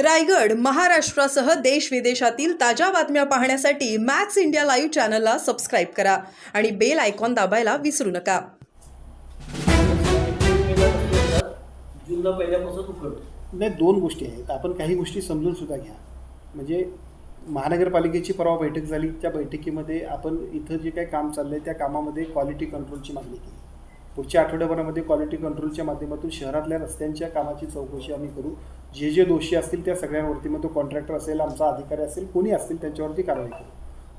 रायगड महाराष्ट्रासह देश विदेशातील ताज्या बातम्या पाहण्यासाठी मॅक्स इंडिया लाईव्ह चॅनलला सबस्क्राईब करा आणि बेल आयकॉन दाबायला विसरू नका. जूनला पहिल्यापासून उघडतो नाही दोन गोष्टी आहेत. आपण काही गोष्टी समजून सुद्धा घ्या. म्हणजे महानगरपालिकेची परवा बैठक झाली. त्या बैठकीमध्ये आपण इथं जे काही काम चाललं आहे त्या कामामध्ये क्वालिटी कंट्रोलची मागणी केली. पुढच्या आठवड्याभरामध्ये क्वालिटी कंट्रोलच्या माध्यमातून शहरातल्या रस्त्यांच्या कामाची चौकशी आम्ही करू. जे जे दोषी असतील त्या सगळ्यांवरती मग तो कॉन्ट्रॅक्टर असेल आमचा अधिकारी असेल कोणी असतील त्यांच्यावरती कारवाई करू.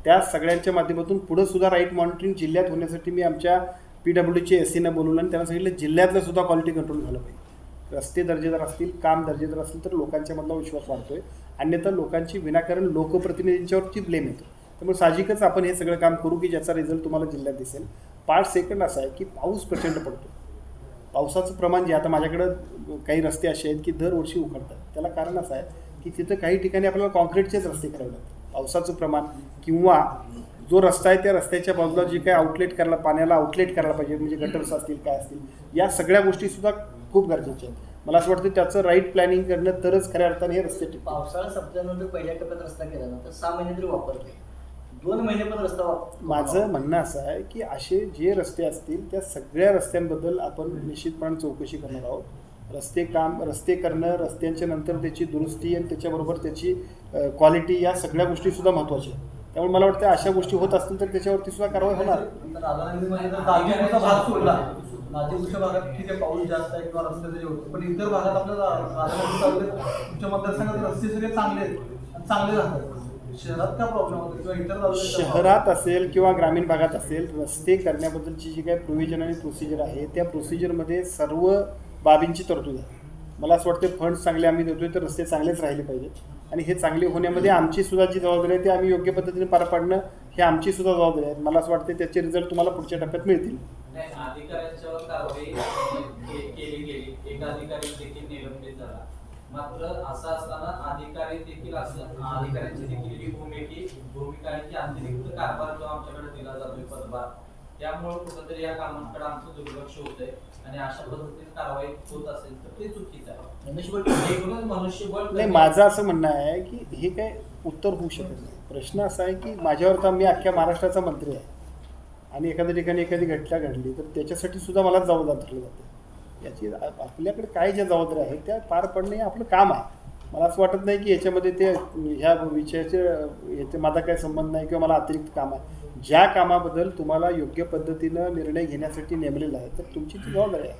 त्या सगळ्यांच्या माध्यमातून पुढं सुद्धा राईट मॉनिटरिंग जिल्ह्यात होण्यासाठी मी आमच्या पी डब्ल्यू डीचे एस सीनं बोलवलं आणि त्यांना सांगितलं जिल्ह्यातलं सुद्धा क्वालिटी कंट्रोल झालं पाहिजे. रस्ते दर्जेदार असतील काम दर्जेदार असतील तर लोकांच्या मधला विश्वास वाढतोय. अन्यथा लोकांची विनाकारण लोकप्रतिनिधींच्यावरती ब्लेम येतो. त्यामुळे साहजिकच आपण हे सगळं काम करू की ज्याचा रिझल्ट तुम्हाला जिल्ह्यात दिसेल. पाच सेकंड असा आहे की पाऊस प्रचंड पडतो. पावसाचं प्रमाण जे आता माझ्याकडं काही रस्ते असे आहेत की दरवर्षी उखडतात. त्याला कारण असं आहे की तिथं काही ठिकाणी आपल्याला कॉन्क्रीटचेच रस्ते करावे लागतात. पावसाचं प्रमाण किंवा जो रस्ता आहे त्या रस्त्याच्या बाजूला जे काही आउटलेट करायला पाण्याला आउटलेट करायला पाहिजे म्हणजे गटर्स असतील काय असतील या सगळ्या गोष्टीसुद्धा खूप गरजेच्या आहेत. मला असं वाटतं त्याचं राईट प्लॅनिंग करणं तरच खऱ्या अर्थाने हे रस्ते पावसाळा संपल्यानंतर पहिल्या टप्प्यात रस्ता केला ना तर सहा महिने तरी वापरते दोन महिने पण रस्ता माझं म्हणणं असं आहे की असे जे रस्ते असतील त्या सगळ्या रस्त्यांबद्दल आपण निश्चितपणे चौकशी करणार आहोत. रस्ते काम रस्ते करणं रस्त्यांच्या नंतर त्याची दुरुस्ती आणि त्याच्याबरोबर त्याची क्वालिटी या सगळ्या गोष्टी सुद्धा महत्त्वाच्या आहेत. त्यामुळे मला वाटतं अशा गोष्टी होत असतील तर त्याच्यावरती सुद्धा कारवाई होणार. पण इतर भागात आपल्या राधानगरी तालुक्यात तुमच्या मतदारसंघात रस्ते सगळे चांगले आहेत. आणि चांगले राहतात. शहरात काय प्रॉब्लेम होतो? किंवा इतर तालुक्यात काय शहरात असेल किंवा ग्रामीण भागात असेल रस्ते करण्याबद्दलची जी काही प्रोव्हिजन आणि प्रोसिजर आहे त्या प्रोसिजरमध्ये सर्व बाबींची तरतूद आहे. मला असं वाटतं फंड्स चांगले आम्ही देतोय तर रस्ते चांगलेच राहिले पाहिजेत. आणि हे चांगले होण्यामध्ये आमची सुद्धा जी जबाबदारी आहे ते आम्ही योग्य पद्धतीने पार पाडणं हे आमची सुद्धा जबाबदारी आहे. मला असं वाटतं त्याचे रिझल्ट तुम्हाला पुढच्या टप्प्यात मिळतील. नाही अधिकाऱ्यांच्यावर कारवाई के- केली गेली. एक अधिकारी देखील मात्र असं असताना अधिकारी देखील असं अधिकाऱ्यांची देखील ही भूमिकी भूमिका आहे की अतिरिक्त कारभार जो आमच्याकडे दिला जातोय पदभार त्यामुळे कुठंतरी या कामांकडे आमचं दुर्लक्ष होतंय आणि अशा पद्धतीने कारवाई होत असेल तर ते चुकीचं आहे. मनुष्यबळ एकूणच मनुष्यबळ नाही माझं असं म्हणणं आहे की हे काय उत्तर होऊ शकत नाही. प्रश्न असा आहे की माझ्यावर तर मी अख्ख्या महाराष्ट्राचा मंत्री आहे आणि एखाद्या ठिकाणी एखादी घटना घडली तर त्याच्यासाठी सुद्धा मला जबाबदार धरलं जाते. याची. आपल्याकडे काय ज्या जबाबदाऱ्या आहेत त्या पार पडणे हे आपलं काम आहे. मला असं वाटत नाही की याच्यामध्ये ते ह्या विषयाचे याचे माझा काही संबंध नाही किंवा मला अतिरिक्त काम आहे. ज्या कामाबद्दल तुम्हाला योग्य पद्धतीनं निर्णय घेण्यासाठी नेमलेला आहे तर तुमची ती जबाबदारी आहे.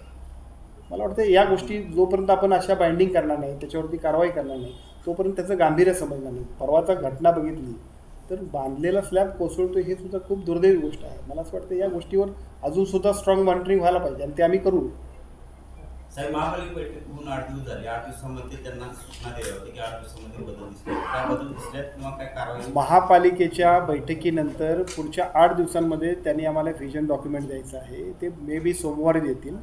मला वाटतं या गोष्टी जोपर्यंत आपण अशा बाइंडिंग करणार नाही त्याच्यावरती कारवाई करणार नाही तोपर्यंत त्याचं गांभीर्य समजणार नाही. परवाचा घटना बघितली तर बांधलेला स्लॅब कोसळतो हे सुद्धा खूप दुर्दैवी गोष्ट आहे. मला असं वाटतं या गोष्टीवर अजून सुद्धा स्ट्रॉंग मॉनिटरिंग व्हायला पाहिजे आणि ते आम्ही करू. साहेब महापालिका होऊन आठ दिवस झाले. आठ दिवसामध्ये त्यांना सूचना दिल्या होत्या की आठ दिवसामध्ये बदल दिसले. काय बदल दिसल्यात किंवा काय कारवाई महापालिकेच्या बैठकीनंतर पुढच्या आठ दिवसांमध्ये त्यांनी आम्हाला व्हिजन डॉक्युमेंट द्यायचं आहे. ते मे बी सोमवारी देतील.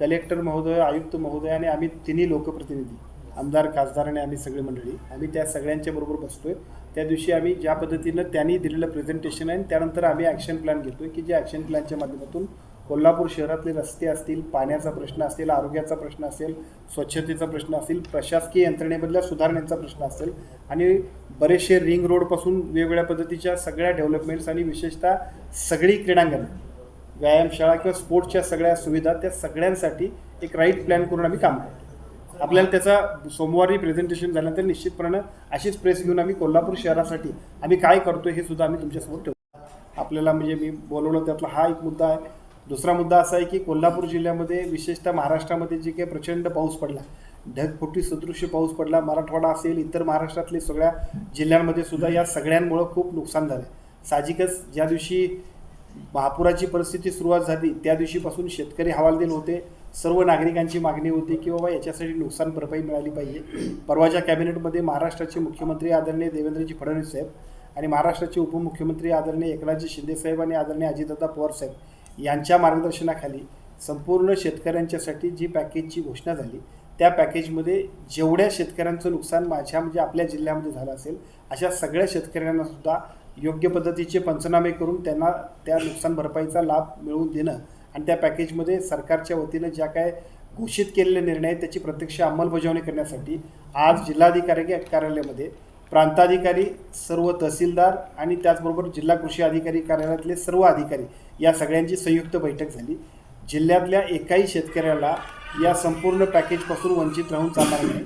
कलेक्टर महोदय आयुक्त महोदय आणि आम्ही तिन्ही लोकप्रतिनिधी आमदार खासदार आणि आम्ही सगळी मंडळी आम्ही त्या सगळ्यांच्या बरोबर बसतोय. त्या दिवशी आम्ही ज्या पद्धतीनं त्यांनी दिलेलं प्रेझेंटेशन आहे आणि त्यानंतर आम्ही ॲक्शन प्लॅन घेतोय की जे ॲक्शन प्लॅनच्या माध्यमातून कोल्हापूर शहरातले रस्ते असतील पाण्याचा प्रश्न असेल आरोग्याचा प्रश्न असेल स्वच्छतेचा प्रश्न असेल प्रशासकीय यंत्रणेमधल्या सुधारणेचा प्रश्न असेल आणि बरेचसे रिंग रोडपासून वेगवेगळ्या पद्धतीच्या सगळ्या डेव्हलपमेंट्स आणि विशेषतः सगळी क्रीडांगणं व्यायामशाळा किंवा स्पोर्ट्सच्या सगळ्या सुविधा त्या सगळ्यांसाठी एक राईट प्लॅन करून आम्ही काम करतो. आपल्याला त्याचा सोमवारी प्रेझेंटेशन झाल्यानंतर निश्चितपणे अशीच प्रेस घेऊन आम्ही कोल्हापूर शहरासाठी आम्ही काय करतो हे सुद्धा आम्ही तुमच्यासमोर ठेवतो. आपल्याला म्हणजे मी बोलवलं त्यातला हा एक मुद्दा आहे. दुसरा मुद्दा असा आहे की कोल्हापूर जिल्ह्यामध्ये विशेषतः महाराष्ट्रामध्ये जे काही प्रचंड पाऊस पडला ढगफुटी सदृश्य पाऊस पडला मराठवाडा असेल इतर महाराष्ट्रातले सगळ्या जिल्ह्यांमध्ये सुद्धा या सगळ्यांमुळं खूप नुकसान झालं. साहजिकच ज्या दिवशी महापुराची परिस्थिती सुरुवात झाली त्या दिवशीपासून शेतकरी हवालदिल होते. सर्व नागरिकांची मागणी होती की बाबा याच्यासाठी नुकसान भरपाई मिळाली पाहिजे. परवाच्या कॅबिनेटमध्ये महाराष्ट्राचे मुख्यमंत्री आदरणीय देवेंद्रजी फडणवीस साहेब आणि महाराष्ट्राचे उपमुख्यमंत्री आदरणीय एकनाथजी शिंदे साहेब आणि आदरणीय अजितदादा पवार साहेब यांच्या मार्गदर्शनाखाली संपूर्ण शेतकऱ्यांच्यासाठी जी पॅकेजची घोषणा झाली त्या पॅकेजमध्ये जेवढ्या शेतकऱ्यांचं नुकसान माझ्या म्हणजे आपल्या जिल्ह्यामध्ये झालं असेल अशा सगळ्या शेतकऱ्यांना सुद्धा योग्य पद्धतीचे पंचनामे करून त्यांना त्या नुकसान भरपाईचा लाभ मिळवून देणं आणि त्या पॅकेजमध्ये सरकारच्या वतीनं ज्या काय घोषित केलेले निर्णय त्याची प्रत्यक्ष अंमलबजावणी करण्यासाठी आज जिल्हाधिकारी कार्यालयामध्ये प्रांताधिकारी सर्व तहसीलदार आणि त्याचबरोबर जिल्हा कृषी अधिकारी कार्यालयातले सर्व अधिकारी या सगळ्यांची संयुक्त बैठक झाली. जिल्ह्यातल्या एकाही शेतकऱ्याला या संपूर्ण पॅकेजपासून वंचित राहून चालणार नाही.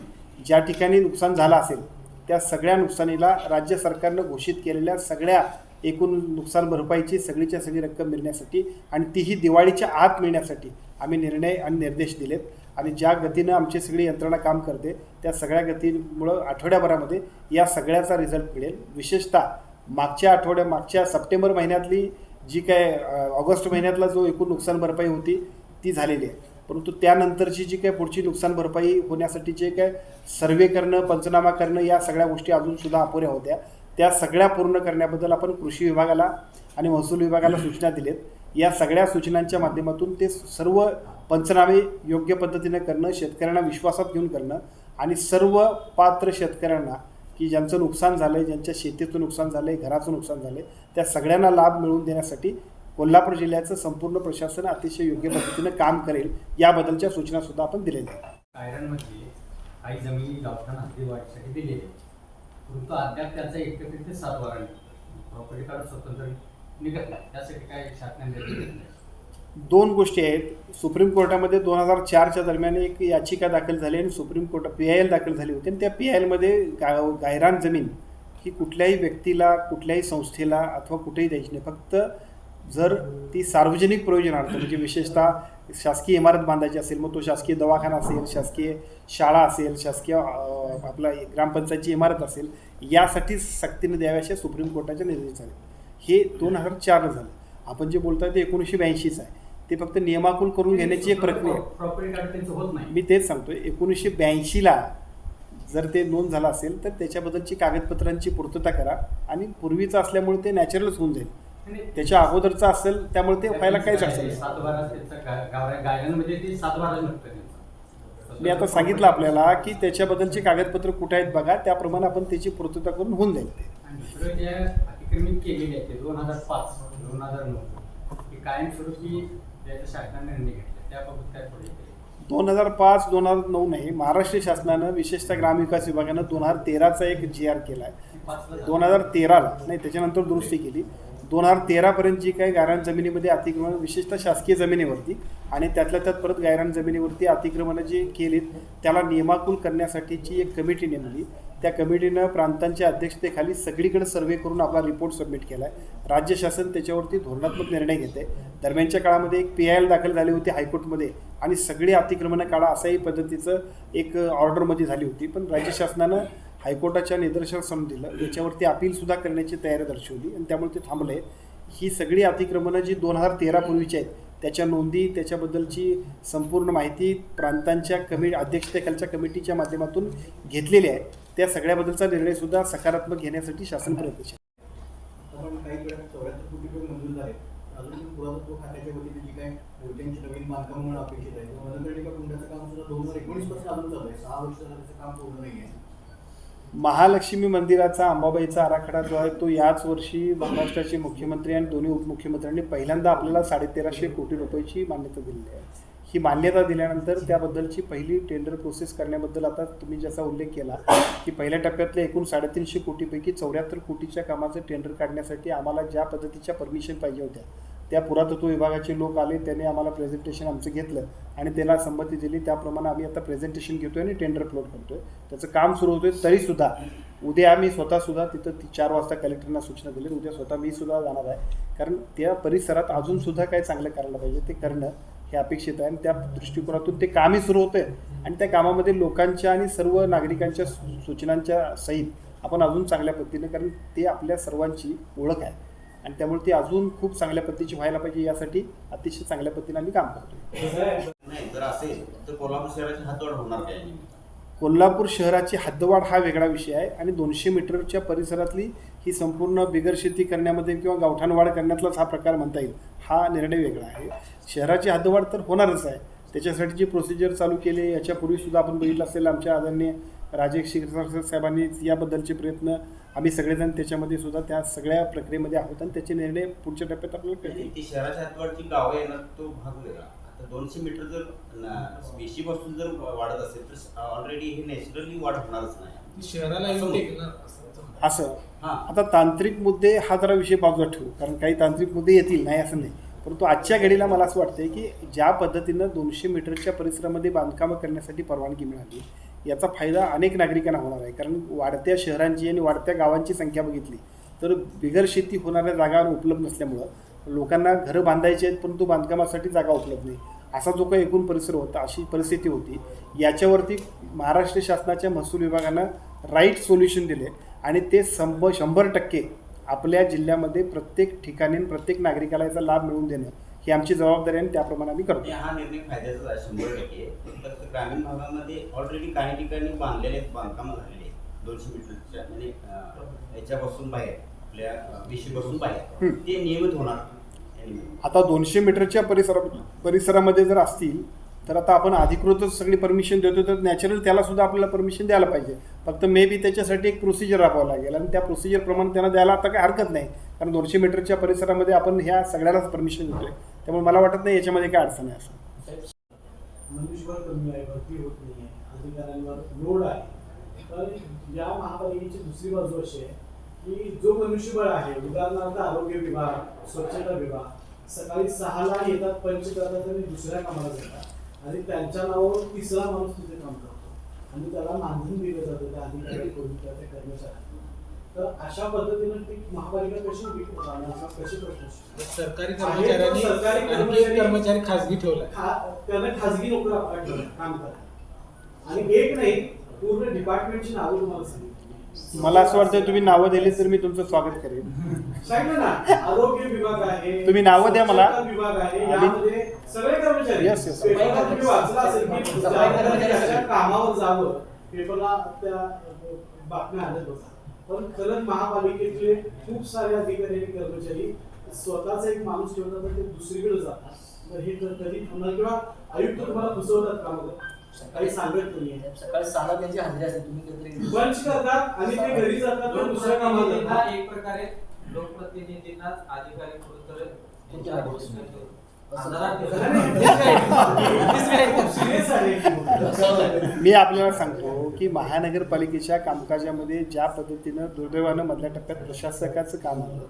ज्या ठिकाणी नुकसान झालं असेल त्या सगळ्या नुकसानीला राज्य सरकारनं घोषित केलेल्या सगळ्या एकूण नुकसान भरपाईची सगळीच्या सगळी रक्कम मिळण्यासाठी आणि तीही दिवाळीच्या आत मिळण्यासाठी आम्ही निर्णय आणि निर्देश दिलेत. आणि ज्या गतीनं आमची सगळी यंत्रणा काम करते त्या सगळ्या गतीमुळं आठवड्याभरामध्ये या सगळ्याचा रिझल्ट मिळेल. विशेषतः मागच्या आठवड्या मागच्या सप्टेंबर महिन्यातली जी काय ऑगस्ट महिन्यातला जो एकूण नुकसान भरपाई होती ती झालेली आहे. परंतु त्यानंतरची जी काय पुढची नुकसान भरपाई होण्यासाठी जे काय सर्वे करणं पंचनामा करणं या सगळ्या गोष्टी अजूनसुद्धा अपुऱ्या होत्या. त्या सगळ्या पूर्ण करण्याबद्दल आपण कृषी विभागाला आणि महसूल विभागाला सूचना दिलेत या सगळ्या सूचनांच्या माध्यमातून ते सर्व पंचनामे योग्य पद्धतीने करणं शेतकऱ्यांना विश्वासात घेऊन करणं आणि सर्व पात्र शेतकऱ्यांना की ज्यांचं नुकसान झालं आहे ज्यांच्या शेतीचं नुकसान झालं आहे घराचं नुकसान झालं आहे त्या सगळ्यांना लाभ मिळवून देण्यासाठी कोल्हापूर जिल्ह्याचं संपूर्ण प्रशासन अतिशय योग्य पद्धतीनं काम करेल याबद्दलच्या सूचनासुद्धा आपण दिलेल्या आहेत. काही जमिनी गावठाण हद्दी दिलेली आहे परंतु अद्याप त्याचा एकत्रित सात वारा प्रॉपर्टी कार्ड स्वतंत्र निघत नाही. त्यासाठी काय शासनाने दोन गोष्टी आहेत. सुप्रीम कोर्टामध्ये दोन हजार चारच्या दरम्यान एक याचिका दाखल झाली आणि supreme court P I L दाखल झाली होती. आणि त्या पी आय एलमध्ये गा गायरान जमीन ही कुठल्याही व्यक्तीला कुठल्याही संस्थेला अथवा कुठेही द्यायची नाही. फक्त जर ती सार्वजनिक प्रयोजनार्थ म्हणजे विशेषतः शासकीय इमारत बांधायची असेल मग तो शासकीय दवाखाना असेल शासकीय शाळा असेल शासकीय आपला ग्रामपंचायतची इमारत असेल यासाठी सक्तीने द्यावी असे सुप्रीम कोर्टाचे निर्देश झाले. हे दोन हजार चारला झालं. आपण जे बोलतोय ते एकोणीसशे ब्याऐंशीच आहे. ते फक्त नियमाकुल करून घेण्याची एक प्रक्रिया होत नाही. मी तेच सांगतोय एकोणीसशे ब्याऐंशीला जर ते नोंद झालं असेल तर त्याच्याबद्दलची कागदपत्रांची पूर्तता करा आणि पूर्वीचं असल्यामुळे ते नॅचरलच होऊन जाईल. त्याच्या अगोदरचं असेल त्यामुळे ते व्हायला काहीच अडचण त्यांचं मी आता सांगितलं आपल्याला की त्याच्याबद्दलची कागदपत्र कुठे आहेत बघा त्याप्रमाणे आपण त्याची पूर्तता करून होऊन जाईल ते. दोन हजार पाच दोन हजार नऊ. कायमस्वरूपी दोन हजार पाच दोन हजार नऊ नाही महाराष्ट्र शासनानं विशेषतः ग्रामविकास विभागानं दोन हजार तेराचा एक जी आर केला आहे दोन हजार तेराला नाही त्याच्यानंतर दुरुस्ती केली. दोन हजार तेरापर्यंत जी काही गायरान जमिनीमध्ये अतिक्रमण विशेषतः शासकीय जमिनीवरती आणि त्यातल्या त्यात परत गायरान जमिनीवरती अतिक्रमणं जी केलीत त्याला नियमाकुल करण्यासाठीची एक कमिटी नेमली. त्या कमिटीनं प्रांतांच्या अध्यक्षतेखाली सगळीकडे सर्वे करून आपला रिपोर्ट सबमिट केला आहे राज्य शासन त्याच्यावरती धोरणात्मक निर्णय घेते दरम्यानच्या काळामध्ये एक पी आय एल दाखल झाली होती हायकोर्टमध्ये आणि सगळी अतिक्रमणं काढा असाही पद्धतीचं एक ऑर्डरमध्ये झाली होती. पण राज्य शासनानं हायकोर्टाच्या निदर्शनास दिलं. याच्यावरती अपीलसुद्धा करण्याची तयारी दर्शवली आणि त्यामुळे ते थांबले ही सगळी अतिक्रमणं जी दोन हजार तेरा पूर्वीची आहेत त्याच्या नोंदी त्याच्याबद्दलची संपूर्ण माहिती प्रांतांच्या कमी अध्यक्षतेखालच्या कमिटीच्या माध्यमातून घेतलेली आहे. त्या सगळ्याबद्दलचा निर्णयसुद्धा सकारात्मक घेण्यासाठी शासन प्रयत्नशील आहे. महालक्ष्मी मंदिराचा अंबाबाईचा आराखडा जो आहे तो याच वर्षी महाराष्ट्राचे मुख्यमंत्री आणि दोन्ही उपमुख्यमंत्र्यांनी पहिल्यांदा आपल्याला साडेतेराशे कोटी रुपयाची मान्यता दिलेली आहे. ही मान्यता दिल्यानंतर त्याबद्दलची पहिली टेंडर प्रोसेस करण्याबद्दल आता तुम्ही ज्याचा उल्लेख केला की पहिल्या टप्प्यातल्या एकूण साडेतीनशे कोटीपैकी चौऱ्याहत्तर कोटीच्या कामाचं टेंडर काढण्यासाठी आम्हाला ज्या पद्धतीच्या परमिशन पाहिजे होत्या त्या पुरातत्व विभागाचे लोक आले त्याने आम्हाला प्रेझेंटेशन आमचं घेतलं आणि त्याला संमती दिली. त्याप्रमाणे आम्ही आता प्रेझेंटेशन घेतोय आणि टेंडर फ्लोट करतोय. त्याचं काम सुरू होतोय तरीसुद्धा उद्या आम्ही स्वतःसुद्धा तिथं ती चार वाजता कलेक्टरना सूचना दिली. उद्या स्वतः मी सुद्धा जाणार आहे. कारण त्या परिसरात अजूनसुद्धा काय चांगलं करायला पाहिजे ते करणं हे अपेक्षित आहे आणि त्या दृष्टिकोनातून ते कामही सुरू होतंय. आणि त्या कामामध्ये लोकांच्या आणि सर्व नागरिकांच्या सूचनांच्या सहित आपण अजून चांगल्या पद्धतीने कारण ते आपल्या सर्वांची ओळख आहे. आणि त्यामुळे ती अजून खूप चांगल्या पद्धतीची व्हायला पाहिजे यासाठी अतिशय चांगल्या पद्धतीने आम्ही काम करतोय. नाही जर असेल तर कोल्हापूर शहराची हातवाढ होणार काय कोल्हापूर शहराची हद्दवाढ हा वेगळा विषय आहे. आणि दोनशे मीटरच्या परिसरातली ही संपूर्ण बिगर शेती करण्यामध्ये किंवा गावठाण वाढ करण्यातलाच हा प्रकार म्हणता येईल. हा निर्णय वेगळा आहे. शहराची हद्दवाढ तर होणारच आहे. त्याच्यासाठी जी प्रोसिजर चालू केली याच्यापूर्वीसुद्धा आपण बघितलं असेल आमच्या आदरणीय राजेश क्षीरसागर साहेबांनी याबद्दलचे प्रयत्न आम्ही सगळेजण त्याच्यामध्ये सुद्धा त्या सगळ्या प्रक्रियेमध्ये आहोत आणि त्याचे निर्णय पुढच्या टप्प्यात आपल्याला कळतील. शहराच्या गावं येणार तो भाग वेगळा. दोनशे मीटर जर स्पेशीपासून जर वाढत असेल तर ऑलरेडी हे नॅचरली वाढ होणारच नाही. शहराला असं. हां. आता तांत्रिक मुद्दे हा जरा विषय बाजूला ठेवू कारण काही तांत्रिक मुद्दे येतील नाही असं नाही. परंतु आजच्या घडीला मला असं वाटतंय की ज्या पद्धतीनं दोनशे मीटरच्या परिसरामध्ये बांधकामं करण्यासाठी परवानगी मिळाली याचा फायदा अनेक नागरिकांना होणार आहे. कारण वाढत्या शहरांची आणि वाढत्या गावांची संख्या बघितली तर बिगर शेती होणाऱ्या जागा उपलब्ध नसल्यामुळं लोकांना घरं बांधायची आहेत परंतु बांधकामासाठी जागा उपलब्ध नाही. असा जो काही एकूण परिसर होता अशी परिस्थिती होती. याच्यावरती महाराष्ट्र शासनाच्या महसूल विभागानं राईट सोल्युशन दिले. आणि ते संभ शंभर टक्के आपल्या जिल्ह्यामध्ये प्रत्येक ठिकाणी प्रत्येक नागरिकाला याचा लाभ मिळवून देणं ही आमची जबाबदारी आणि त्याप्रमाणे आम्ही करतो हा निर्णय फायद्याचाच आहे शंभर टक्के तर ग्रामीण भागामध्ये ऑलरेडी काही ठिकाणी बांधलेले बांधकामं झालेले दोनशे मीटरच्या म्हणजे याच्यापासून बाहेर आपल्या अं, विशीपासून बाहेर. ते नियमित होणार. आता दोनशे मीटरच्या परिसरा परिसरामध्ये जर असतील तर आता आपण अधिकृतच सगळी परमिशन देतो तर नॅचरल त्याला सुद्धा आपल्याला परमिशन द्यायला पाहिजे. फक्त मे बी त्याच्यासाठी एक प्रोसिजर राबवावं लागेल. आणि त्या प्रोसिजरप्रमाणे त्यांना द्यायला आता काही हरकत नाही. कारण दोनशे मीटरच्या परिसरामध्ये आपण ह्या सगळ्यालाच परमिशन देतो आहे त्यामुळे मला वाटत नाही याच्यामध्ये काय अडचण आहे असं. मनुष्यबळ कमी आहे भरती होत नाही आहे अधिकाऱ्यांवर लोड आहे. तर या महापालिकेची दुसरी बाजू अशी आहे की जो मनुष्यबळ आहे उदाहरणार्थ आरोग्य विभाग स्वच्छता विभाग सकाळी सहाला येतात पंच करतात आणि दुसऱ्या कामाला जातात. आणि त्यांच्या नावावर तिसरा माणूस तिथे काम करतो. आणि त्याला मानधन दिलं जातं त्या अधिकारी करून त्या कर्मचाऱ्यांना. तर अशा पद्धतीनं ती महापालिका कशी विक- राहणार कशी प्रश्न? सरकारी कर्मचाऱ्यांनी सरकारी कर्मचारी- कर्मचारी खासगी ठेवलाय खा- त्यानं खाजगी नोकर ठेवलं काम करत आणि एक नाही पूर्ण डिपार्टमेंटची नावं तुम्हाला सांगितली. मला असं वाटतं तुम्ही नावं दिली तर मी तुमचं स्वागत करेन सांगितलं ना आरोग्य विभाग आहे तुम्ही नावं द्या मला. स्वच्छता विभाग आहे यामध्ये सगळे कर्मचारी Yes, yes. पेपरला तुम्ही वाचलं असेल की सफाई ज्या कर्मचारी कर्मचाऱ्याच्या असेल. कामावर जावं पेपरला त्या बातम्या आणत होता पण खरंच महापालिकेतले खूप सारे अधिकारी आणि कर्मचारी स्वतःचा एक माणूस ठेवतात तर ते दुसरीकडे जातात तर हे तर कधी थांबणार किंवा आयुक्त तुम्हाला फसवतात का काही सांगत नाही सकाळी सहाला त्यांची हजेरी असते तुम्ही कधीतरी बंच करतात आणि ते घरी जातात तर दुसऱ्या कामाला लोकप्रतिनिधींना जातात. एक प्रकारे लोकप्रतिनिधींनाच अधिकारी आहे. मी आपल्याला सांगतो की महानगरपालिकेच्या कामकाजामध्ये ज्या पद्धतीनं दुर्दैवानं मधल्या टप्प्यात प्रशासकाचं काम आलं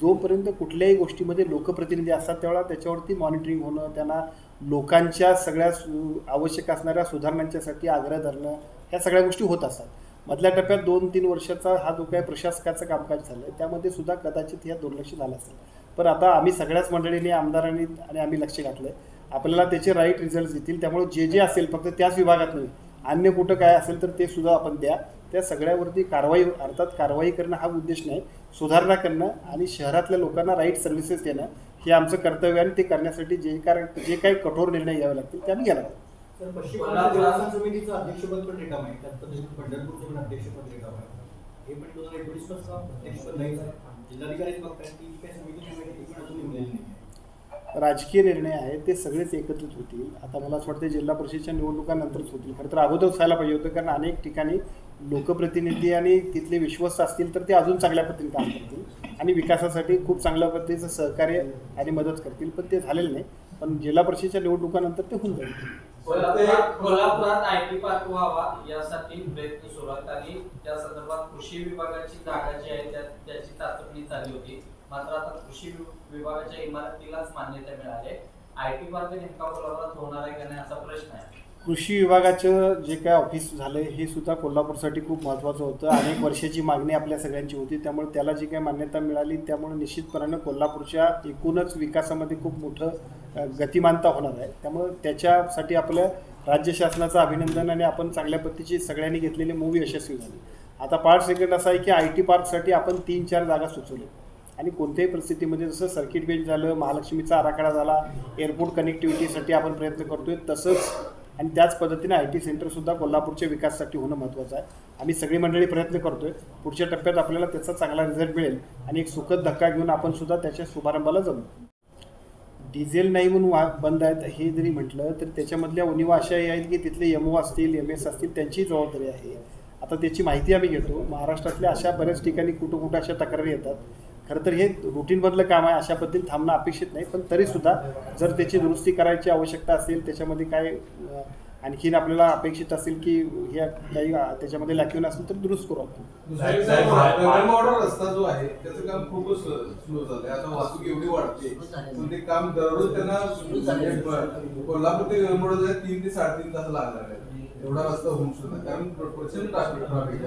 जोपर्यंत कुठल्याही गोष्टीमध्ये लोकप्रतिनिधी असतात त्यावेळेला त्याच्यावरती मॉनिटरिंग होणं त्यांना लोकांच्या सगळ्या सु आवश्यक असणाऱ्या सुधारणांच्यासाठी आग्रह धरणं ह्या सगळ्या गोष्टी होत असतात. मधल्या टप्प्यात दोन तीन वर्षाचा हा जो काही प्रशासकाचं कामकाज झालं आहे त्यामध्ये सुद्धा कदाचित ह्या दुर्लक्ष झालं असेल. पण आता आम्ही सगळ्याच मंडळींनी आमदारांनी आणि आम्ही लक्ष घातलं आहे आपल्याला त्याचे राईट रिझल्ट देतील. त्यामुळे जे जे असेल फक्त त्याच विभागात नाही अन्य कुठं काय असेल तर ते सुद्धा आपण द्या. त्या सगळ्यावरती कारवाई अर्थात कारवाई करणं हा उद्देश नाही. सुधारणा करणं आणि शहरातल्या लोकांना राईट सर्व्हिसेस देणं हे आमचं कर्तव्य आणि ते करण्यासाठी जे काय जे काही कठोर निर्णय घ्यावे लागतील ते आम्ही घ्यायला हे राजकीय निर्णय आहेत ते सगळेच एकत्रित होतील. आता मला असं वाटतं जिल्हा परिषदेच्या निवडणुकानंतरच होतील. खरं तर अगोदरच व्हायला पाहिजे होतं कारण अनेक ठिकाणी लोकप्रतिनिधी आणि तिथले विश्वस्त असतील तर ते अजून चांगल्या पद्धतीने काम करतील. आणि विकासासाठी खूप चांगल्या पद्धतीचं सहकार्य आणि मदत करतील. पण ते झालेलं नाही. पण जिल्हा परिषदेच्या निवडणुकानंतर ते होऊन जाईल. कोल्हापुरात आय टी पार्क व्हावा यासाठी प्रयत्न सुरू आहेत आणि त्या संदर्भात कृषी विभागाची जागा जी आहे त्याची चाचपणी झाली होती. मात्र आता कृषी विभागाच्या इमारतीलाच मान्यता मिळाली आय टी पार्क नेमका कोल्हापुरात होणार आहे का नाही असा प्रश्न आहे. कृषी विभागाचं जे काय ऑफिस झालं हे सुद्धा कोल्हापूरसाठी खूप महत्त्वाचं होतं. अनेक वर्षाची मागणी आपल्या सगळ्यांची होती. त्यामुळे त्याला जी काही मान्यता मिळाली त्यामुळे निश्चितपणानं कोल्हापूरच्या एकूणच विकासामध्ये खूप मोठं गतिमानता होणार आहे. त्यामुळे त्याच्यासाठी आपलं राज्य शासनाचं अभिनंदन आणि आपण चांगल्या पद्धतीची सगळ्यांनी घेतलेली मूवी यशस्वी झाली. आता पार्ट सेकंड असा आहे की आय टी पार्कसाठी आपण तीन चार जागा सुचवल्या आणि कोणत्याही परिस्थितीमध्ये जसं सर्किट बेंच झालं महालक्ष्मीचा आराखडा झाला एअरपोर्ट कनेक्टिव्हिटीसाठी आपण प्रयत्न करतोय तसंच आणि त्याच पद्धतीने आय टी सेंटरसुद्धा कोल्हापूरच्या विकासासाठी होणं महत्त्वाचं आहे. आम्ही सगळी मंडळी प्रयत्न करतोय. पुढच्या टप्प्यात आपल्याला त्याचा चांगला रिझल्ट मिळेल आणि एक सुखद धक्का घेऊन आपण सुद्धा त्याच्या शुभारंभाला जमू डिझेल नाही म्हणून वा बंद आहेत हे जरी म्हटलं तर त्याच्यामधल्या उणिवा अशा आहेत की तिथले एम ओ असतील एम एस असतील त्यांची जबाबदारी आहे. आता त्याची माहिती आम्ही घेतो. महाराष्ट्रातल्या अशा बऱ्याच ठिकाणी कुठं कुठं अशा तक्रारी येतात. खरं तर हे रुटीनमधलं काम आहे अशा पद्धतीने थांबणं अपेक्षित नाही पण तरीसुद्धा जर त्याची दुरुस्ती करायची आवश्यकता असेल त्याच्यामध्ये काय आणखीन आपल्याला अपेक्षित असेल की ह्या काही त्याच्यामध्ये लॅक्युन असेल तर दुरुस्त करू आपण. साहेब, साहेब, गगनबावडा रस्ता जो आहे त्याचं काम खूपच स्लो झालंय आता वाहतूक एवढी वाढते. पण ते काम दररोज त्यांना म्हणजे ब- कोल्हापूर ते गगनबावडा जायला तीन ते साडेतीन तास लागणार आहे. एवढा रस्ता होऊन सुद्धा. कारण प्र- प्रचंड ट्रॅफिक ट्रॅफिक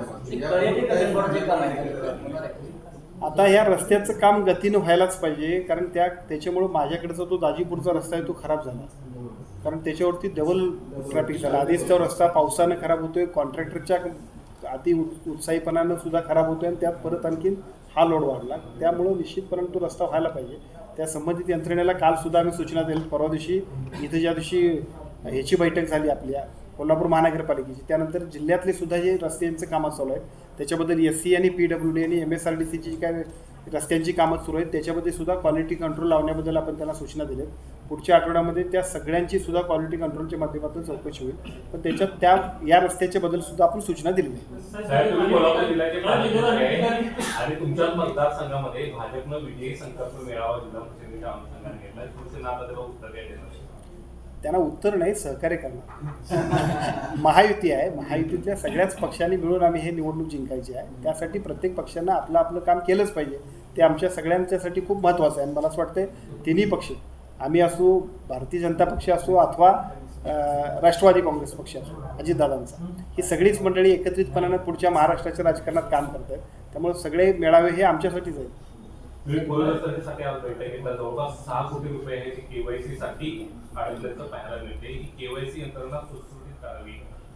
आता ह्या रस्त्याचं काम गतीनं व्हायलाच पाहिजे कारण त्या त्याच्यामुळं माझ्याकडचा जो दाजीपूरचा रस्ता आहे तो खराब झाला. कारण त्याच्यावरती डबल ट्रॅफिक झाला. आधीच तो रस्ता पावसानं खराब होतोय कॉन्ट्रॅक्टरच्या अति उत्- उत्साहीपणानं सुद्धा खराब होतोय आणि त्यात परत आणखीन हा लोड वाढला. त्यामुळं निश्चितपणे तो रस्ता व्हायला पाहिजे. त्या संबंधित यंत्रणेला काल सुद्धा आम्ही सूचना दिली. परवा दिवशी इथं ज्या दिवशी ह्याची बैठक झाली आपल्या कोल्हापूर महानगरपालिकेची त्यानंतर जिल्ह्यातले सुद्धा जे रस्त्यांचं कामं चालू आहेत. त्याच्याबद्दल एस सी आणि पी डब्ल्यू डी आणि एम एस आर डी सीची जी काय रस्त्यांची कामं सुरू आहेत त्याच्यामध्ये सुद्धा क्वालिटी कंट्रोल लावण्याबद्दल आपण त्यांना सूचना दिल्या पुढच्या आठवड्यामध्ये त्या सगळ्यांची सुद्धा क्वालिटी कंट्रोलच्या माध्यमातून चौकशी होईल. पण त्याच्यात त्या या रस्त्याच्या बद्दल सुद्धा आपण सूचना दिली आणि तुमच्याच मतदारसंघामध्ये भाजपनं विजयी संकल्प मेळावा जिल्हा परिषदेच्या अनुषंगाने घेतला त्यांना उत्तर नाही सहकार्य करणार. महायुती आहे. महायुतीतल्या सगळ्याच पक्षांनी मिळून आम्ही हे निवडणूक जिंकायची आहे. त्यासाठी प्रत्येक पक्षांना आपलं आपलं काम केलंच पाहिजे. ते आमच्या सगळ्यांच्यासाठी खूप महत्त्वाचं आहे. आणि मला असं वाटतं तिन्ही पक्ष आम्ही असू भारतीय जनता पक्ष असो अथवा राष्ट्रवादी काँग्रेस पक्ष असो अजितदादांचा ही सगळीच मंडळी एकत्रितपणानं पुढच्या महाराष्ट्राच्या राजकारणात काम करत आहेत त्यामुळे सगळे मेळावे हे आमच्यासाठीच आहेत. म्हणजे आज जवळपास सहा कोटी रुपये केवायसी साठी. अडकल्याचं पाहायला मिळते ही केवायसी यंत्रणा सुटसुटीत करावी.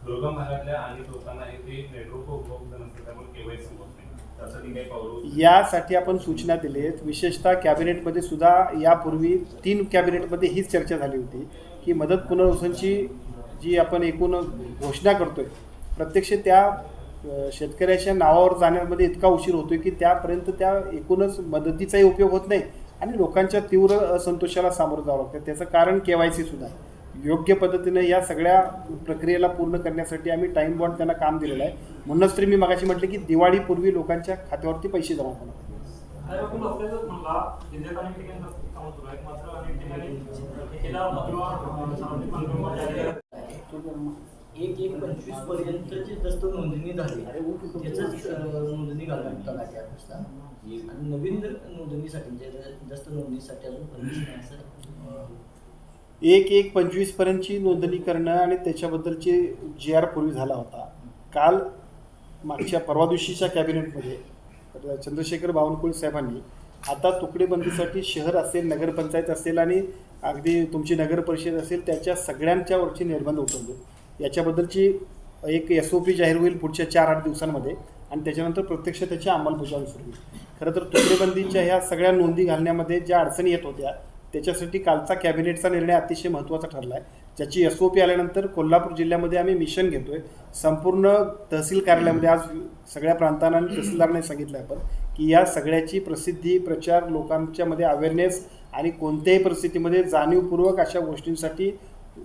दुर्गम भागातल्या अनेक लोकांना हे ते नेटवर्क उपलब्ध नसते त्यामुळे केवायसी होत नाही. यासाठी आपण सूचना दिलेत विशेषतः कॅबिनेटमध्ये सुद्धा यापूर्वी तीन कॅबिनेटमध्ये हीच चर्चा झाली होती की मदत पुनर्वसनची जी आपण एकूण घोषणा करतोय प्रत्यक्ष त्या शेतकऱ्याच्या नावावर जाण्यामध्ये इतका उशीर होतोय की त्यापर्यंत त्या एकूणच मदतीचाही उपयोग होत नाही. आणि लोकांच्या तीव्र असंतोषाला सामोरं जावं लागतं. त्याचं कारण के वाय सी सुद्धा योग्य पद्धतीने या सगळ्या प्रक्रियेला पूर्ण करण्यासाठी आम्ही टाईम बॉन्ड त्यांना काम दिलेलं आहे. म्हणूनच तरी मी मगाशी म्हटलं की दिवाळीपूर्वी लोकांच्या खात्यावरती पैसे जमा होणार एक एक पंचवीस पर्यंतची जास्त नोंदणी झाली त्याच नोंदणी घालून तलाठी नवीन नोंदणीसाठी जास्त नोंदणीसाठी अजून पंचवीस एक एक पंचवीस पर्यंतची नोंदणी करणं आणि त्याच्याबद्दलचे जी आर पूर्वी झाला होता. काल मागच्या परवा दिवशीच्या कॅबिनेटमध्ये चंद्रशेखर बावनकुळे साहेबांनी आता तुकडेबंदीसाठी शहर असेल नगरपंचायत असेल आणि अगदी तुमची नगर परिषद असेल त्याच्या सगळ्यांच्या वरचे निर्बंध उठवले. याच्याबद्दलची एक एस ओ पी जाहीर होईल पुढच्या चार आठ दिवसांमध्ये. आणि त्याच्यानंतर प्रत्यक्ष त्याची अंमलबजावणी सुरू होईल. खरं तर तुकडेबंदीच्या ह्या सगळ्या नोंदी घालण्यामध्ये ज्या अडचणी येत होत्या त्याच्यासाठी कालचा कॅबिनेटचा निर्णय अतिशय महत्त्वाचा ठरला आहे ज्याची एस ओ पी आल्यानंतर कोल्हापूर जिल्ह्यामध्ये आम्ही मिशन घेतो आहे संपूर्ण तहसील कार्यालयामध्ये आज सगळ्या प्रांतांना आणि तहसीलदारांनी सांगितलं आपण की या सगळ्याची प्रसिद्धी प्रचार लोकांच्यामध्ये अवेअरनेस आणि कोणत्याही परिस्थितीमध्ये जाणीवपूर्वक अशा गोष्टींसाठी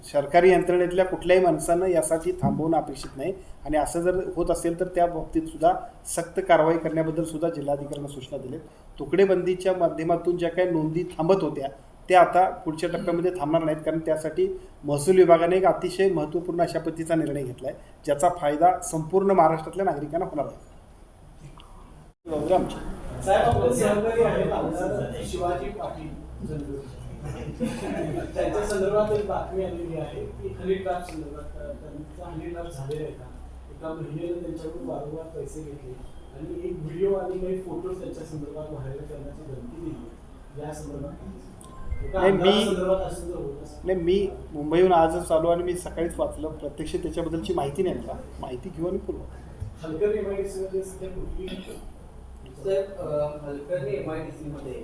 सरकारी यंत्रणेतल्या कुठल्याही माणसानं यासाठी थांबवणं अपेक्षित नाही. आणि असं जर होत असेल तर त्या बाबतीत सुद्धा सक्त कारवाई करण्याबद्दल सुद्धा जिल्हाधिकाऱ्यांना सूचना दिल्यात. तुकडेबंदीच्या माध्यमातून ज्या काही नोंदी थांबत होत्या त्या आता पुढच्या टप्प्यामध्ये थांबणार नाहीत. कारण त्यासाठी महसूल विभागाने एक अतिशय महत्त्वपूर्ण अशा पद्धतीचा निर्णय घेतला आहे ज्याचा फायदा संपूर्ण महाराष्ट्रातल्या नागरिकांना होणार आहे. शिवाजी पाटील त्यांच्या संदर्भात एक बातमी आलेली आहे की हनी ट्रॅप संदर्भात त्यांचा हनी ट्रॅप झालेला आहे का एका महिलेनं त्यांच्याकडून वारंवार पैसे घेतले आणि एक व्हिडिओ आणि काही फोटोज त्यांच्या संदर्भात व्हायरल करण्याची धमकी दिली. या संदर्भात एका नाही, मी- नाही मी मुंबईहून आजच आलो आणि मी सकाळीच वाचलं. प्रत्यक्ष त्याच्याबद्दलची माहिती नाही मला माहिती घेऊ आणि पुरवा हलकर एमआयडीसी मध्ये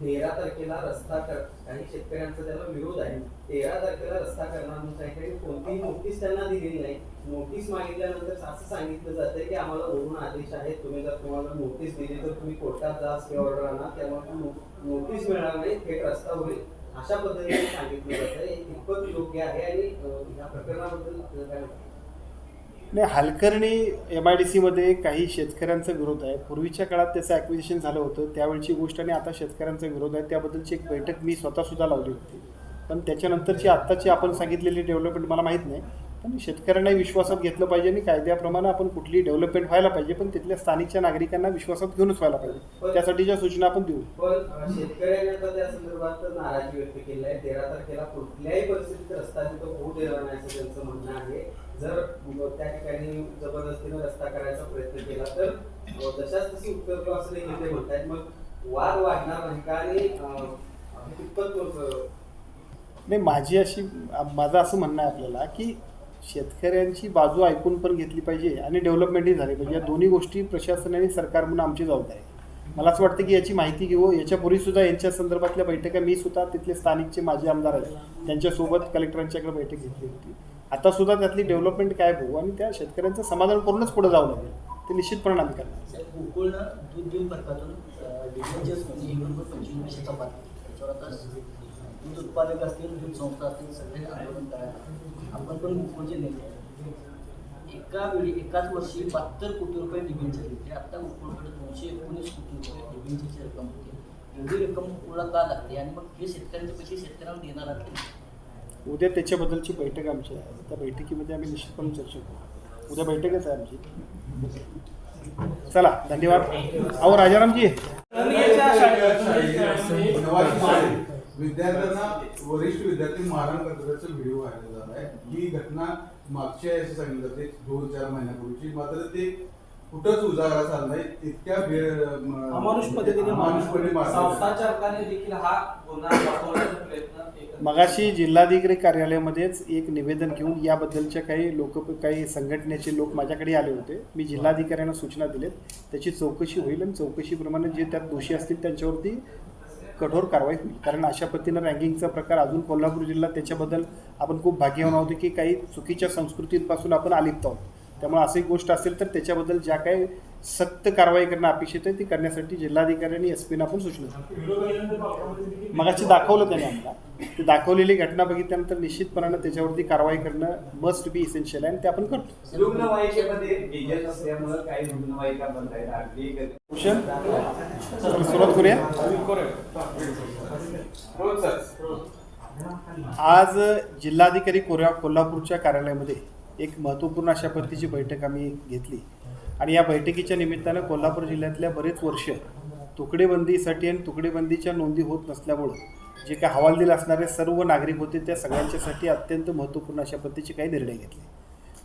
तेरा तारखेला रस्ता कर काही शेतकऱ्यांचा त्याला विरोध आहे. तेरा तारखेला रस्ता करणार म्हणून सांगितलं कोणतीही नोटीस त्यांना दिलेली नाही. नोटीस मागितल्यानंतर असं सांगितलं जातंय की आम्हाला वरून आदेश आहेत. तुम्ही जर तुम्हाला नोटीस दिली तर तुम्ही कोर्टात जा स्टे ऑर्डर आणा. त्यामुळे नोटीस मिळणार नाही थेट रस्ता होईल. अशा पद्धतीने सांगितलं जातं हे कितपत योग्य आहे आणि या प्रकरणाबद्दल काय नाही हलकर्णी एम आय डी सीमध्ये काही शेतकऱ्यांचा विरोध आहे. पूर्वीच्या काळात त्याचं ॲक्विजिशन झालं होतं. त्यावेळची गोष्ट आणि आता शेतकऱ्यांचा विरोध आहे. त्याबद्दलची एक बैठक मी स्वतःसुद्धा लावली होती. पण त्याच्यानंतरची आत्ताची आपण सांगितलेली डेव्हलपमेंट मला माहीत नाही. पण शेतकऱ्यांनाही विश्वासात घेतलं पाहिजे आणि कायद्याप्रमाणे आपण कुठली डेव्हलपमेंट व्हायला पाहिजे पण तिथल्या स्थानिकच्या नागरिकांना विश्वासात घेऊनच व्हायला पाहिजे. त्यासाठीच्या सूचना आपण देऊ. पण शेतकऱ्यांनी आता त्या संदर्भात नाराजी व्यक्त केली आहे तेरा तारखेला कुठल्याही परिस्थितीत रस्ता तिथं होऊ देणार नाही असं त्यांचं म्हणणं आहे. जर त्या ठिकाणी जबरदस्तीनं रस्ता करायचा प्रयत्न केला तर जशाच तशी उत्तर किंवा असं देखील म्हणतायत मग वाद वाढणार नाही का? आणि कितपत नाही माझी अशी माझं असं म्हणणं आहे आपल्याला की शेतकऱ्यांची बाजू ऐकून पण घेतली पाहिजे आणि डेव्हलपमेंटही झाली पाहिजे. या दोन्ही गोष्टी प्रशासन आणि सरकार म्हणून आमची जबाबदारी आहे. मला असं वाटतं की याची माहिती घेऊ. याच्यापूर्वी सुद्धा यांच्या संदर्भातल्या बैठका मी सुद्धा तिथले स्थानिकचे माझे आमदार आहेत. त्यांच्यासोबत कलेक्टरांच्याकडे बैठक घेतली होती. आता सुद्धा त्यातली डेव्हलपमेंट काय होऊ आणि त्या शेतकऱ्यांचं समाधान करूनच पुढे जावं लागेल ते निश्चित परिणाम करणार. दूध देऊन फरकातून एक दूध उत्पादक असतील दूध संस्था असतील सगळे आंदोलन करायला आपण पण गोकुळचे नेते एका वेळी एकाच वर्षी बहात्तर कोटी रुपये डिबेंचर घेतले आता गोकुळकडे दोनशे एकोणीस कोटी रुपये डिबेंचरची रक्कम होती. एवढी रक्कम गोकुळला का लागते? आणि मग हे शेतकऱ्यांचे पैसे शेतकऱ्यांना देणार आहेत. उद्या त्याच्याबद्दलची बैठक आमची आहे. त्या बैठकीमध्ये आम्ही निश्चितपणे चर्चा करू. उद्या बैठकच आहे आमची. चला धन्यवाद. अहो राजारामजी. विद्यार्थ्यांना वरिष्ठ विद्यार्थी मारहाण करण्याचा व्हिडिओ व्हायरल झाला आहे ही घटना मागच्या असं सांगितलं जाते दोन चार महिन्यापूर्वीची. मात्र ते कुठंच उजागरा झाला नाही इतक्या वेळ अमानुष पद्धतीने अमानुषपणे मारहाण संस्था चालकाने देखील हा गुन्हा प्रयत्न मगाशी जिल्हाधिकारी कार्यालयामध्येच एक निवेदन घेऊन याबद्दलच्या काही लोक काही संघटनेचे लोक माझ्याकडे आले होते. मी जिल्हाधिकाऱ्यांना सूचना दिलेत त्याची चौकशी होईल आणि चौकशीप्रमाणे जे त्यात दोषी असतील त्यांच्यावरती कठोर कारवाई होईल. कारण अशा पद्धतीनं रँकिंगचा प्रकार अजून कोल्हापूर जिल्हा त्याच्याबद्दल आपण खूप भाग्यवान आहोत की काही चुकीच्या संस्कृतींपासून आपण अलिप्त आहोत. त्यामुळे अशी गोष्ट असेल तर त्याच्याबद्दल ज्या काही सक्त कारवाई करणं अपेक्षित आहे ती करण्यासाठी जिल्हाधिकारी आणि एस पीना आपण सूचना मगाशी दाखवलं त्याने आम्हाला. ती दाखवलेली घटना बघितल्यानंतर निश्चितपणे त्याच्यावरती कारवाई करणं मस्ट बी इसेन्शियल आहे आणि ते आपण करतो. सुरुवात करूया. आज जिल्हाधिकारी कोऱ्या कोल्हापूरच्या कार्यालयामध्ये एक महत्त्वपूर्ण अशा पद्धतीची बैठक आम्ही घेतली. आणि या बैठकीच्या निमित्तानं कोल्हापूर जिल्ह्यातल्या बरेच वर्ष तुकडेबंदीसाठी आणि तुकडेबंदीच्या नोंदी होत नसल्यामुळं जे काही हवालदिल असणारे सर्व नागरिक होते त्या सगळ्यांच्यासाठी अत्यंत महत्त्वपूर्ण अशा पद्धतीचे काही निर्णय घेतले.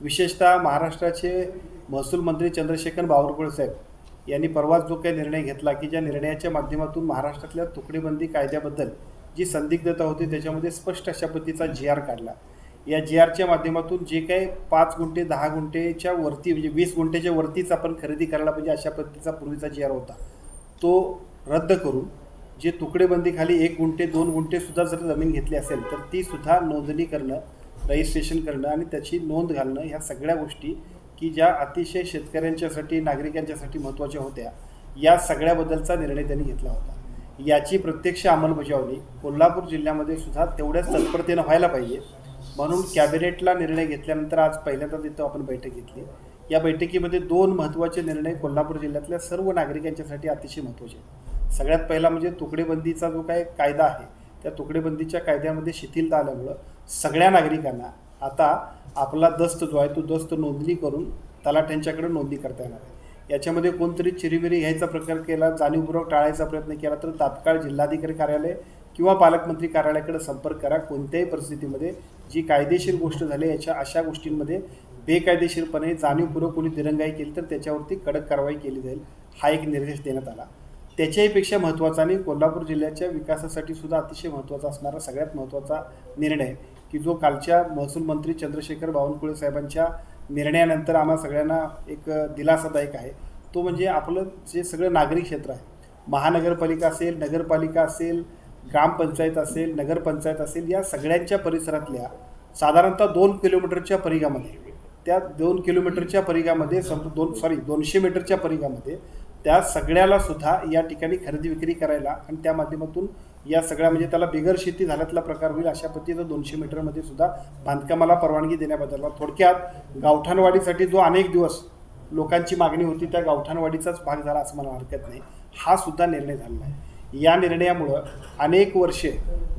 विशेषतः महाराष्ट्राचे महसूल मंत्री चंद्रशेखर बावनकुळे साहेब यांनी परवाच जो काही निर्णय घेतला की ज्या निर्णयाच्या माध्यमातून महाराष्ट्रातल्या तुकडेबंदी कायद्याबद्दल जी संदिग्धता होती त्याच्यामध्ये स्पष्ट अशा पद्धतीचा जी आर काढला. या जी आरच्या माध्यमातून जे काही पाच गुंठे दहा गुंठेच्या वरती म्हणजे वीस गुंठेच्या वरतीच आपण खरेदी करायला पाहिजे अशा पद्धतीचा पूर्वीचा जी आर होता. तो रद्द करून जे तुकडेबंदीखाली एक गुंठे दोन गुंठेसुद्धा जर जमीन घेतली असेल तर ती सुद्धा नोंदणी करणं रजिस्ट्रेशन करणं आणि त्याची नोंद घालणं ह्या सगळ्या गोष्टी की ज्या अतिशय शेतकऱ्यांच्यासाठी नागरिकांच्यासाठी महत्त्वाच्या होत्या या सगळ्याबद्दलचा निर्णय त्यांनी घेतला होता. याची प्रत्यक्ष अंमलबजावणी कोल्हापूर जिल्ह्यामध्ये सुद्धा तेवढ्याच तत्परतेनं व्हायला पाहिजे. म्हणून कॅबिनेटला निर्णय घेतल्यानंतर आज पहिल्यांदा तिथं आपण बैठक घेतली. या बैठकीमध्ये दोन महत्त्वाचे निर्णय कोल्हापूर जिल्ह्यातल्या सर्व नागरिकांच्यासाठी अतिशय महत्त्वाचे आहेत. सगळ्यात पहिला म्हणजे तुकडेबंदीचा जो काय कायदा आहे त्या तुकडेबंदीच्या कायद्यामध्ये शिथिलता आल्यामुळं सगळ्या नागरिकांना आता आपला दस्त जो आहे तो दस्त नोंदणी करून तलाठ्यांच्याकडे नोंदणी करता येणार आहे. याच्यामध्ये कोणतरी चिरीमिरी घ्यायचा प्रकार केला जाणीवपूर्वक टाळायचा प्रयत्न केला तर तात्काळ जिल्हाधिकारी कार्यालय किंवा पालकमंत्री कार्यालयाकडे संपर्क करा. कोणत्याही परिस्थितीमध्ये जी कायदेशीर गोष्ट झाली याच्या अशा गोष्टींमध्ये बेकायदेशीरपणे जाणीवपूर्वक कोणी दिरंगाई केली तर त्याच्यावरती कडक कारवाई केली जाईल हा एक निर्देश देण्यात आला. त्याच्याहीपेक्षा महत्त्वाचा आणि कोल्हापूर जिल्ह्याच्या विकासासाठी सुद्धा अतिशय महत्त्वाचा असणारा सगळ्यात महत्त्वाचा निर्णय की जो कालच्या महसूल मंत्री चंद्रशेखर बावनकुळे साहेबांच्या निर्णयानंतर आम्हा सगळ्यांना एक दिलासादायक आहे. तो म्हणजे आपलं जे सगळं नागरी क्षेत्र आहे. महानगरपालिका असेल नगरपालिका असेल ग्रामपंचायत असेल नगरपंचायत असेल या सगळ्यांच्या परिसरातल्या साधारणतः दोन किलोमीटरच्या परिघामध्ये त्या दोन किलोमीटरच्या परिघामध्ये सम दोन सॉरी दोनशे मीटरच्या परिघामध्ये त्या सगळ्याला सुद्धा या ठिकाणी खरेदी विक्री करायला आणि त्या माध्यमातून या सगळ्या म्हणजे त्याला बिगर शेती झाल्यातला प्रकार होईल अशा पद्धतीचं दोनशे मीटरमध्ये सुद्धा बांधकामाला परवानगी देण्याबद्दल. थोडक्यात गावठाणवाडीसाठी जो अनेक दिवस लोकांची मागणी होती त्या गावठाणवाडीचाच भाग झाला असं मला हरकत नाही. हा सुद्धा निर्णय झालेला आहे. या निर्णयामुळं अनेक वर्षे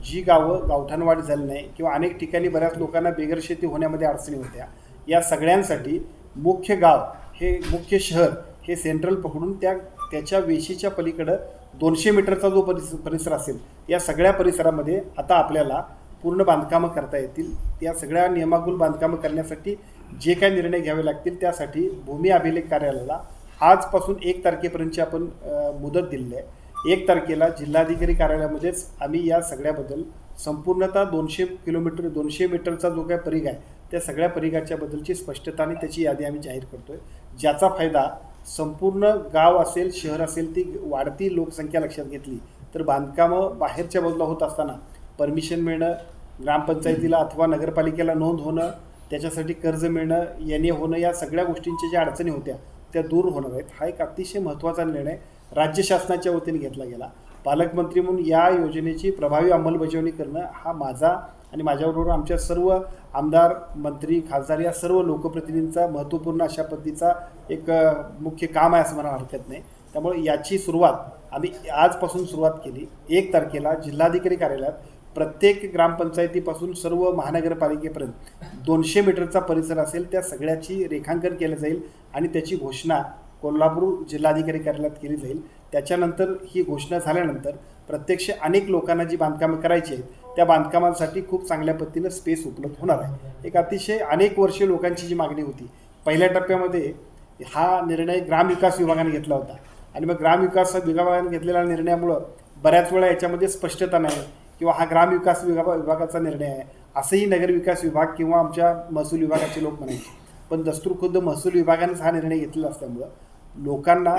जी गावं गावठाणवाढ झाली नाही किंवा अनेक ठिकाणी बऱ्याच लोकांना बेगर शेती होण्यामध्ये अडचणी होत्या या सगळ्यांसाठी मुख्य गाव हे मुख्य शहर हे सेंट्रल पकडून त्या त्याच्या वेशीच्या पलीकडं दोनशे मीटरचा जो परिस परिसर असेल या सगळ्या परिसरामध्ये आता आपल्याला पूर्ण बांधकामं करता येतील. त्या सगळ्या नियमागुल बांधकामं करण्यासाठी जे काही निर्णय घ्यावे लागतील त्यासाठी भूमी अभिलेख कार्यालयाला आजपासून एक तारखेपर्यंतची आपण मुदत दिलेली आहे. एक तारखेला जिल्हाधिकारी कार्यालयामध्येच आम्ही या सगळ्याबद्दल संपूर्णतः दोनशे किलोमीटर दोनशे मीटरचा जो काही परिघ आहे त्या सगळ्या परिघाच्याबद्दलची स्पष्टता आणि त्याची यादी आम्ही जाहीर करतोय. ज्याचा फायदा संपूर्ण गाव असेल शहर असेल ती वाढती लोकसंख्या लक्षात घेतली तर बांधकामं बाहेरच्या बाजूला होत असताना परमिशन मिळणं ग्रामपंचायतीला अथवा नगरपालिकेला नोंद होणं त्याच्यासाठी कर्ज मिळणं येणे होणं या सगळ्या गोष्टींच्या ज्या अडचणी होत्या त्या दूर होणार आहेत. हा एक अतिशय महत्त्वाचा निर्णय राज्य शासनाच्या वतीने घेतला गेला. पालकमंत्री म्हणून या योजनेची प्रभावी अंमलबजावणी करणं हा माझा आणि माझ्याबरोबर आमच्या सर्व आमदार मंत्री खासदार या सर्व लोकप्रतिनिधींचा महत्त्वपूर्ण अशा पद्धतीचा एक मुख्य काम आहे असं मला हरकत नाही. त्यामुळे याची सुरुवात आम्ही आजपासून सुरुवात केली. एक तारखेला जिल्हाधिकारी कार्यालयात प्रत्येक ग्रामपंचायतीपासून सर्व महानगरपालिकेपर्यंत दोनशे मीटरचा परिसर असेल त्या सगळ्याची रेखांकन केलं जाईल आणि त्याची घोषणा कोल्हापूर जिल्हाधिकारी कार्यालयात केली जाईल. त्याच्यानंतर ही घोषणा झाल्यानंतर प्रत्यक्ष अनेक लोकांना जी बांधकामं करायची आहेत त्या बांधकामांसाठी खूप चांगल्या पद्धतीनं स्पेस उपलब्ध होणार आहे. एक अतिशय अनेक वर्ष लोकांची जी मागणी होती पहिल्या टप्प्यामध्ये हा निर्णय ग्रामविकास विभागाने घेतला होता. आणि मग ग्रामविकास विभागाने घेतलेल्या निर्णयामुळं बऱ्याच वेळा याच्यामध्ये स्पष्टता नाही किंवा हा ग्रामविकास विभाग विभागाचा निर्णय आहे असंही नगरविकास विभाग किंवा आमच्या महसूल विभागाचे लोक म्हणायचे. पण दस्तूर खुद्द महसूल विभागानेच हा निर्णय घेतलेला असल्यामुळं लोकांना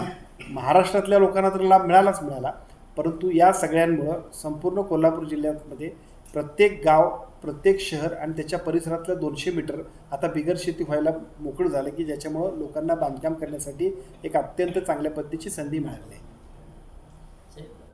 महाराष्ट्रातल्या लोकांना तर लाभ मिळालाच मिळाला परंतु या सगळ्यांमुळं संपूर्ण कोल्हापूर जिल्ह्यामध्ये प्रत्येक गाव प्रत्येक शहर आणि त्याच्या परिसरातलं दोनशे मीटर आता बिगर शेती व्हायला मोकळं झालं की ज्याच्यामुळं लोकांना बांधकाम करण्यासाठी एक अत्यंत चांगल्या पद्धतीची संधी मिळाली आहे.